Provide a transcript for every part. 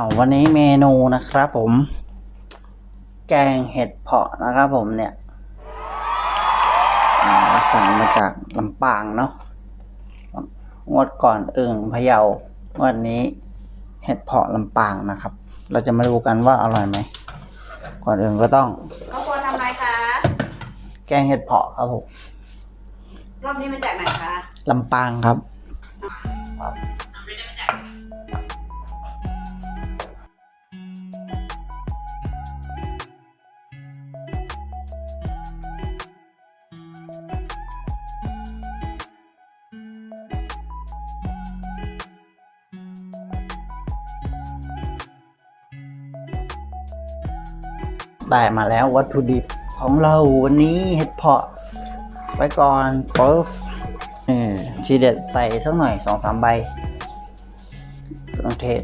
เอาวันนี้เมนูนะครับผม แกงเห็ดเผาะนะครับผมเนี่ยอ่าสั่งมาจากลำปางเนาะงวดก่อนอึ่งพะเยางวดนี้เห็ดเผาะลำปางนะครับ เราจะมาดูกันว่าอร่อยไหมก่อนอื่นก็ต้องครอบครัวทำอะไรคะแกงเห็ดเผาะครับผมรอบนี้มาจากไหนคะลำปางครับ ไม่ได้มาแล้ววัตถุดิบของเราวันนี้เห็ดเผาะ ไว้ก่อนปุ๊บเออทีเด็ดใส่สักหน่อยสองสามใบเครื่องเทศ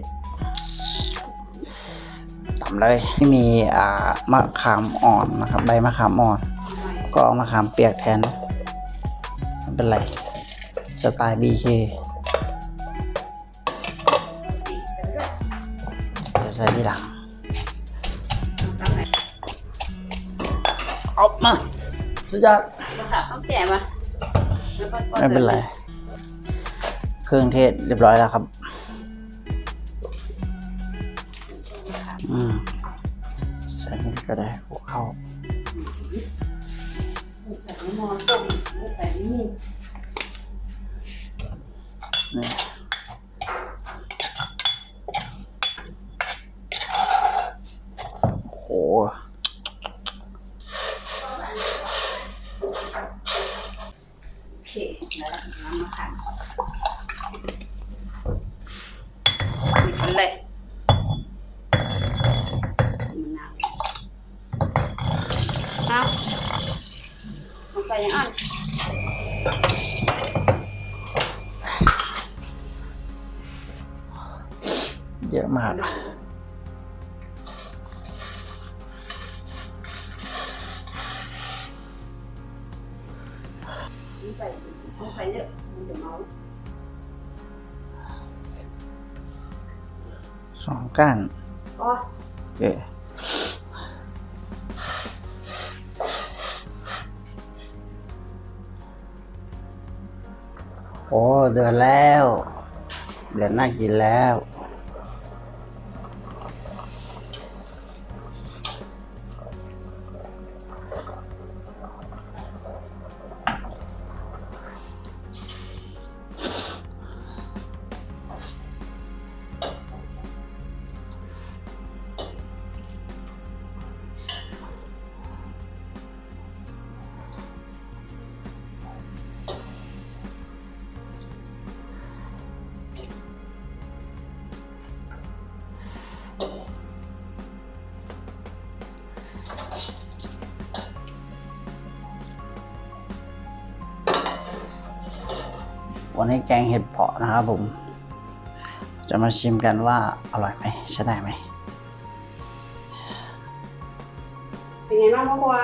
ต่ำเลยที่มีอ่ามะขามอ่อนนะครับ ใบมะขามอ่อน ก็เอามะขามเปียกแทนไม่เป็นไร สไตล์ BK เดี๋ยวใส่ทีหลัง เอามาสุดยอดมาค่ะต้องแก่มาแล้วก็ไม่เป็นไร เครื่องเทศเรียบร้อยแล้วครับอืมใส่นี่ก็ได้หัวเข้าใส่น้ำมันต้มใส่นี่ นี่โห โอเค แล้วน้ำมะขามปิดมันเลยมะนาวเอาลงไปยังอ่อนเยอะมากใส่ ต้องใส่เยอะมันจะเมาสองก้านอ๋อเย้โอ้เดือนแล้ว เดือนน่ากินแล้ว วันนี้แกงเห็ดเผาะนะครับผม จะมาชิมกันว่าอร่อยไหมใช้ได้ไหมเป็นไงบ้างพ่อครัว